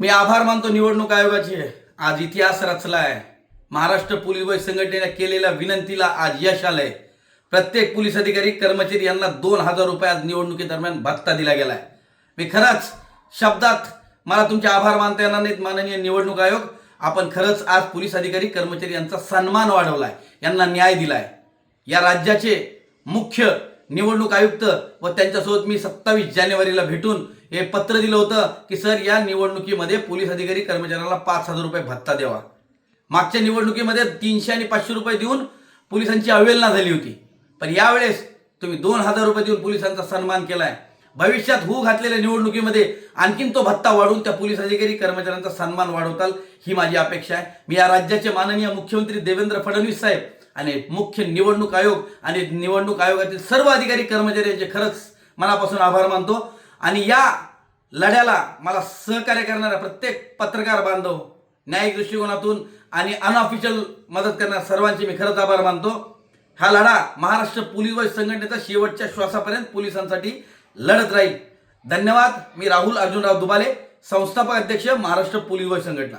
मी आभार मानतो निवडणूक आयोगाचे. आज इतिहास रचला आहे महाराष्ट्र पोलीस बल संघटनेने केलेल्या विनंतीला आज यश आलंय. प्रत्येक पोलीस अधिकारी कर्मचारी यांना दोन हजार रुपये आज निवडणुकीदरम्यान भत्ता दिला गेलाय. मी खरंच शब्दात मला तुमचे आभार मानता येणार नाहीत माननीय निवडणूक आयोग. आपण खरंच आज पोलीस अधिकारी कर्मचारी यांचा सन्मान वाढवलाय यांना न्याय दिलाय. या राज्याचे मुख्य निवडणूक आयुक्त व त्यांच्यासोबत मी सत्तावीस जानेवारीला भेटून हे पत्र दिलं होतं की सर या निवडणुकीमध्ये पोलीस अधिकारी कर्मचाऱ्याला पाच हजार रुपये भत्ता द्यावा. मागच्या निवडणुकीमध्ये तीनशे आणि पाचशे रुपये देऊन पोलिसांची अवहेलना झाली होती. पण यावेळेस तुम्ही दोन हजार रुपये देऊन पोलिसांचा सन्मान केलाय. भविष्यात होऊ घातलेल्या निवडणुकीमध्ये आणखीन तो भत्ता वाढवून त्या पोलीस अधिकारी कर्मचाऱ्यांचा सन्मान वाढवताल ही माझी अपेक्षा आहे. मी या राज्याचे माननीय मुख्यमंत्री देवेंद्र फडणवीस साहेब आणि मुख्य निवडणूक आयोग आणि निवडणूक आयोगातील सर्व अधिकारी कर्मचारी यांचे खरंच मनापासून आभार मानतो. आणि या लढ्याला मला सहकार्य करणाऱ्या प्रत्येक पत्रकार बांधव न्यायिक दृष्टिकोनातून आणि अनऑफिशियल मदत करणाऱ्या सर्वांचे मी खरंच आभार मानतो. हा लढा महाराष्ट्र पोलीस व संघटनेचा शेवटच्या श्वासापर्यंत पोलिसांसाठी लढत राहील. धन्यवाद. मी राहुल अर्जुनराव दुबाले संस्थापक अध्यक्ष महाराष्ट्र पोलीस व संघटना.